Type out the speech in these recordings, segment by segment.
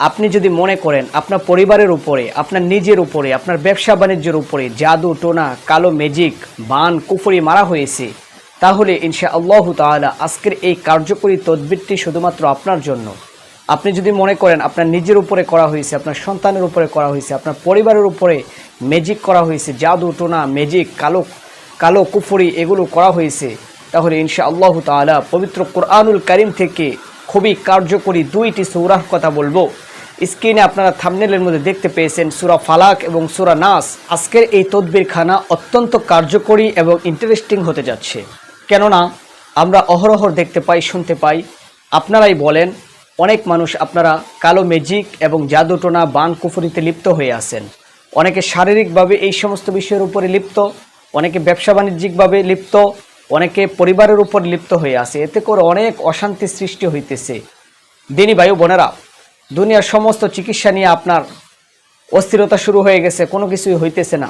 আপনি যদি মনে করেন আপনার পরিবারের উপরে, আপনার নিজের উপরে, আপনার ব্যবসা বাণিজ্যের উপরে জাদু, টোনা, কালো ম্যাজিক বান, কুফরি মারা হয়েছে, তাহলে ইনশা আল্লাহ তাআলা আজকের এই কার্যকরী তদবিরটি শুধুমাত্র আপনার জন্য। আপনি যদি মনে করেন আপনার নিজের উপরে করা হয়েছে, আপনার সন্তানের উপরে করা হয়েছে, আপনার পরিবারের উপরে ম্যাজিক করা হয়েছে, জাদু, টোনা ম্যাজিক কালো কালো কুফরি এগুলো করা হয়েছে, তাহলে ইনশা আল্লাহ তাআলা পবিত্র কোরআনুল করিম থেকে খুবই কার্যকরী দুইটি সৌরাহ কথা বলব। স্ক্রিনে আপনারা থামনেলের মধ্যে দেখতে পেয়েছেন সুরা ফালাক এবং সুরা নাস। আজকের এই তদবির খানা অত্যন্ত কার্যকরী এবং ইন্টারেস্টিং হতে যাচ্ছে। কেননা, আমরা অহরহর দেখতে পাই, শুনতে পাই। আপনারাই বলেন, অনেক মানুষ আপনারা কালো ম্যাজিক এবং জাদুটোনা, বান কুফুরিতে লিপ্ত হয়ে আছেন। অনেকে শারীরিকভাবে এই সমস্ত বিষয়ের উপরে লিপ্ত, অনেকে ব্যবসা বাণিজ্যিকভাবে লিপ্ত, অনেকে পরিবারের উপর লিপ্ত হয়ে আছে। এতে করে অনেক অশান্তি সৃষ্টি হইতেছে। দিনী বায়ু বোনেরা দুনিয়ার সমস্ত চিকিৎসা নিয়ে আপনার অস্থিরতা শুরু হয়ে গেছে, কোনো কিছুই হইতেছে না।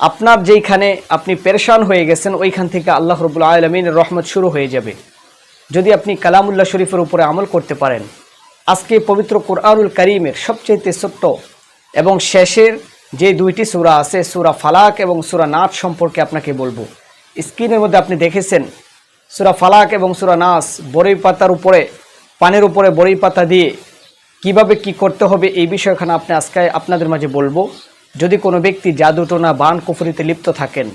আপনার যেইখানে আপনি পেরেশান হয়ে গেছেন, ওইখান থেকে আল্লাহ রবুল আলমিনের রহমত শুরু হয়ে যাবে। যদি আপনি কালামুল্লাহ শরীফের উপরে আমল করতে পারেন, আজকে পবিত্র কোরআনুল করিমের সবচেয়ে ছোট্ট এবং শেষের যে দুইটি সুরা আছে, সুরা ফালাক এবং সুরা নাচ সম্পর্কে আপনাকে বলব। স্ক্রিনের মধ্যে আপনি দেখেছেন, সুরা ফালাক এবং সুরা নাস বড়ই পাতার উপরে, পানের উপরে বড়ই পাতা দিয়ে কীভাবে কি করতে হবে এই বিষয়খানে আপনি আজকে আপনাদের মাঝে বলব। যদি কোনো ব্যক্তি জাদুটোনা, বান কুফরিতে লিপ্ত থাকেন,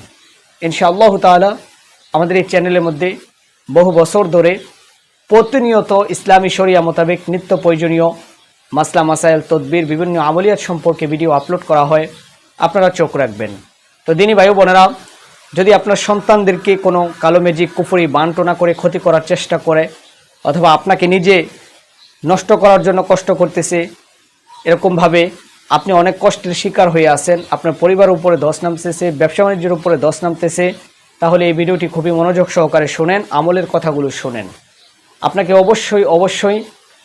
ইনশাআল্লাহ তাআলা আমাদের এই চ্যানেলের মধ্যে বহু বছর ধরে প্রতিনিয়ত ইসলামী শরিয়া মোতাবেক নিত্য প্রয়োজনীয় মাসলা, মাসাইল, তদবির, বিভিন্ন আমলিয়াত সম্পর্কে ভিডিও আপলোড করা হয়। আপনারা চোখ রাখবেন। তো দিনী ভাই বোনেরা, যদি আপনার সন্তানদেরকে কোনো কালো ম্যাজিক, কুফুরি, বানটোনা করে ক্ষতি করার চেষ্টা করে, অথবা আপনাকে নিজে নষ্ট করার জন্য কষ্ট করতেছে। এরকমভাবে আপনি অনেক কষ্টের শিকার হয়ে আছেন। আপনার পরিবারের উপরে দশ নামতেছে, ব্যবসা বাণিজ্যের উপরে দশ নামতেছে। তাহলে এই ভিডিওটি খুবই মনোযোগ সহকারে শোনেন, আমলের কথাগুলো শোনেন। আপনাকে অবশ্যই অবশ্যই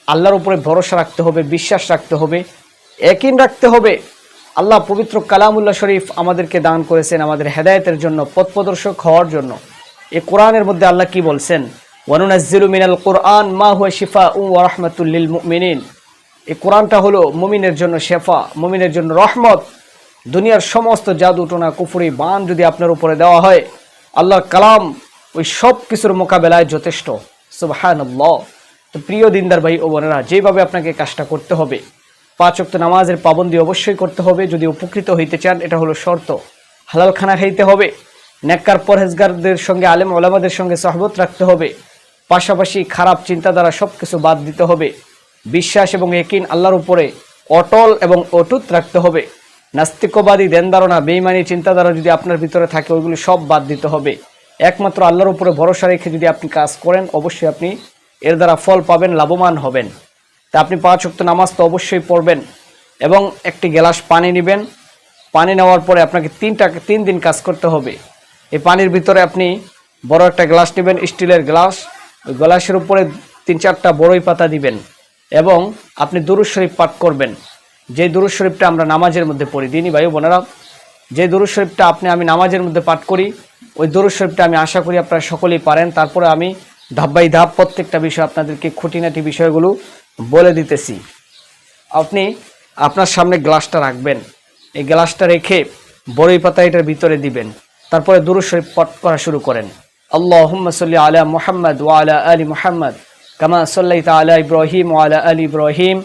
আল্লাহর উপরে ভরসা রাখতে হবে, বিশ্বাস রাখতে হবে একিন রাখতে হবে। আল্লাহ পবিত্র কালামুল্লাহ শরীফ আমাদেরকে দান করেছেন আমাদের হেদায়তের জন্য পথ প্রদর্শক হওয়ার জন্য। এ কোরআনের মধ্যে আল্লাহ কি বলছেন? ওয়ানুনাজ্জিলু মিনাল কোরআন, মা হুয়া শিফা উ ওয়া রাহমাতুল মুমিনিন। এই কোরআনটা হলো মুমিনের জন্য শেফা, মুমিনের জন্য রহমত। দুনিয়ার সমস্ত জাদু টোনা কুফুরি বান যদি আপনার উপরে দেওয়া হয়, আল্লাহর কালাম ওই সব কিছুর মোকাবেলায় যথেষ্ট। সুবহানাল্লাহ। তো প্রিয় দিনদার ভাই ও বোনেরা, যেভাবে আপনাকে কাজটা করতে হবে, পাঁচ ওয়াক্ত নামাজের পাবন্দি অবশ্যই করতে হবে। যদি উপকৃত হইতে চান, এটা হলো শর্ত। হালাল খানা খাইতে হবে, নেককার পরহেজগারদের সঙ্গে, আলেম ওলামাদের সঙ্গে সহবত রাখতে হবে। পাশাপাশি খারাপ চিন্তাধারা সব কিছু বাদ দিতে হবে। বিশ্বাস এবং একিন আল্লাহর উপরে অটল এবং অটুত রাখতে হবে। নাস্তিকবাদী দেনদারণা বেইমানি চিন্তাধারা যদি আপনার ভিতরে থাকে, ওইগুলো সব বাদ দিতে হবে। একমাত্র আল্লাহর উপরে ভরসা রেখে যদি আপনি কাজ করেন, অবশ্যই আপনি এর দ্বারা ফল পাবেন, লাভবান হবেন। তা আপনি পাঁচ ওয়াক্ত নামাজ তো অবশ্যই পড়বেন এবং একটি গ্লাস পানি নেবেন। পানি নেওয়ার পরে আপনাকে তিনটা, তিন দিন কাজ করতে হবে। এই পানির ভিতরে আপনি বড় একটা গ্লাস নেবেন, স্টিলের গ্লাস। ওই গ্লাসের উপরে তিন চারটা বড়ই পাতা দিবেন এবং আপনি দুরুজ শরীফ পাঠ করবেন। যে দুরুজ শরীফটা আমরা নামাজের মধ্যে পড়ি দিনই ভাই বোনেরা যে দুরুজ শরীফটা আপনি আমি নামাজের মধ্যে পাঠ করি, ওই দুরুজ শরীফটা আমি আশা করি আপনারা সকলেই পারেন। তারপরে আমি ধাপ বাই ধাপ প্রত্যেকটা বিষয় আপনাদেরকে খুঁটিনাটি বিষয়গুলো বলে দিতেছি। আপনি আপনার সামনে গ্লাসটা রাখবেন। এই গ্লাসটা রেখে বড়ই পাতা এটার ভিতরে দিবেন। তারপরে দুরুজ শরীফ পাঠ করা শুরু করেন। ওয়া আলা আলী মুহাম্মদ কামা সাল্লাইতা আলা ইব্রাহিম ওয়া আলা আলী ইব্রাহিম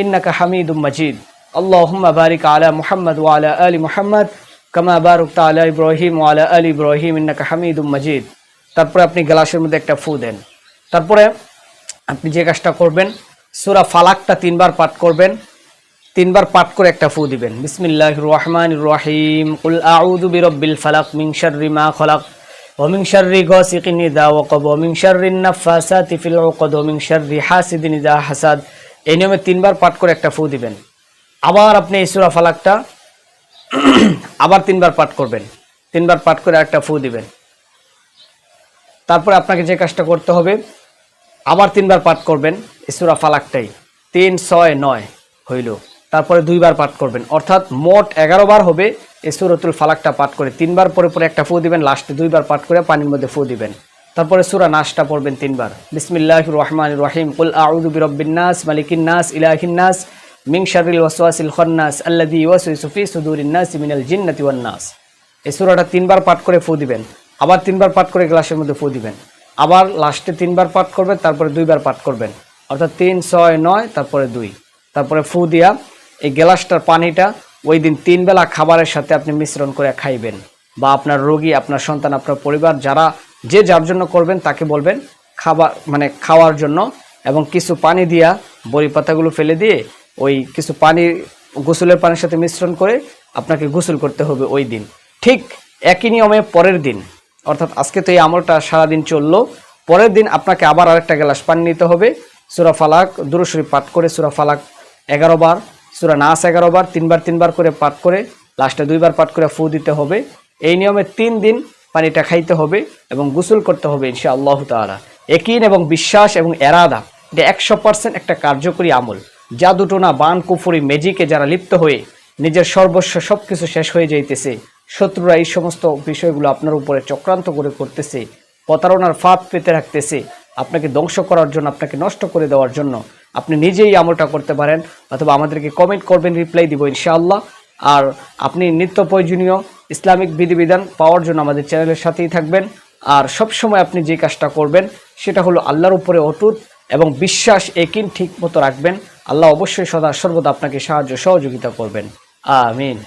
ইন্নাকা হামিদুম মাজিদ আল্লাহুম্মা বারিক আলা মুহাম্মদ ওয়া আলা আলী মুহাম্মদ কামা বারুকতা আলা ইব্রাহিম ওয়া আলা আলী ইব্রাহিম ইন্নাকা হামিদুম মাজিদ তারপরে আপনি গ্লাসের মধ্যে একটা ফু দেন। তারপরে আপনি যে কাজটা করবেন, সুরা ফালাকটা তিনবার পাঠ করবেন। তিনবার পাঠ করে একটা ফু দিবেন। বিসমিল্লাহির রহমানির রহিম। কুল আউযু বিরাব্বিল ফালাক মিন রিমা খালাক। গাসিকিন ইযা ওয়াকাব ওয়া মিন শাররিন নাফাসাতি ফিল উকদ ওয়া মিন শাররি হাসিদিন ইযা হাসাদ এই নিয়মে তিনবার পাঠ করে একটা ফু দিবেন। আবার আপনি এই সূরা ফালাকটা আবার তিনবার পাঠ করবেন। তিনবার পাঠ করে একটা ফু দিবেন। তারপরে আপনাকে যে কাজটা করতে হবে, আবার তিনবার পাঠ করবেন ইসুরা ফালাকটাই। তিন, ছয়, নয় হইল। তারপরে দুইবার পাঠ করবেন। অর্থাৎ মোট এগারো বার হবে ইসুরতুল ফালাকটা পাঠ করে তিনবার পরে পরে একটা ফু দিবেন লাস্টে দুইবার পাঠ করে পানির মধ্যে ফু দিবেন। তারপরে সুরা নাসটা পড়বেন তিনবার। বিসমিল্লাহ রহমান রহিম, কুল আউদু বিরব্বিন নাস, মালিকিন নাস, ইলাহিন নাস মিং শারিল ওয়াসওয়াসিল খন্নাস আল্লাদি ওয়াসউসু ফি সুদুরিন নাস মিনাল জিন্নাতি ওয়ান নাস। এই সূরাটা তিনবার পাঠ করে ফু দিবেন। আবার তিনবার পাঠ করে গ্লাসের মধ্যে ফু দিবেন। আবার লাস্টে তিনবার পাঠ করবেন, তারপরে দুইবার পাঠ করবেন। অর্থাৎ তিন, ছয়, নয়, তারপরে দুই। তারপরে ফু দিয়া এই গ্লাসটার পানিটা ওই দিন তিন বেলা খাবারের সাথে আপনি মিশ্রণ করে খাইবেন। বা আপনার রোগী, আপনার সন্তান, আপনার পরিবার, যারা যে যার জন্য করবেন তাকে বলবেন খাবার মানে খাওয়ার জন্য এবং কিছু পানি দিয়া বড়ি পাতাগুলো ফেলে দিয়ে ওই কিছু পানি, গোসলের পানির সাথে মিশ্রণ করে আপনাকে গোসল করতে হবে ওই দিন। ঠিক একই নিয়মে পরের দিন। অর্থাৎ আজকে তো এই আমলটা সারাদিন চলল। পরের দিন আপনাকে আবার আরেকটা গ্লাস পানি নিতে হবে। সুরা ফালাক দুরুশরী পাঠ করে সুরা ফালাক এগারো বার। সুরা নাস এগারো বার, তিনবার তিনবার করে পাঠ করে, লাস্টে দুইবার পাঠ করে ফু দিতে হবে। এই নিয়মে তিন দিন পানিটা খাইতে হবে এবং গোসল করতে হবে ইনশা আল্লাহ তালা একিন এবং বিশ্বাস এবং এরাদা, এটা একশো পার্সেন্ট একটা কার্যকরী আমল। যা দুটো না, বান, কুফুরি মেজিকে যারা লিপ্ত হয়ে নিজের সর্বস্ব সব কিছু শেষ হয়ে যাইতেছে, শত্রুরা এই সমস্ত বিষয়গুলো আপনার উপরে চক্রান্ত করে করতেছে, প্রতারণার ফাঁদ পেতে রাখতেছে, আপনাকে ধ্বংস করার জন্য, আপনাকে নষ্ট করে দেওয়ার জন্য। আপনি নিজেই আমলটা করতে পারেন, অথবা আমাদেরকে কমেন্ট করবেন রিপ্লাই দিব ইনশাআল্লাহ। আর আপনি নিত্য প্রয়োজনীয় ইসলামিক বিধিবিধান পাওয়ার জন্য আমাদের চ্যানেলের সাথেই থাকবেন। আর সব সময় আপনি যে কাজটা করবেন, সেটা হলো আল্লাহর উপরে অটুট এবং বিশ্বাস একিন ঠিক মতো রাখবেন। আল্লাহ অবশ্যই সদা সর্বদা আপনাকে সাহায্য সহযোগিতা করবেন। আমিন।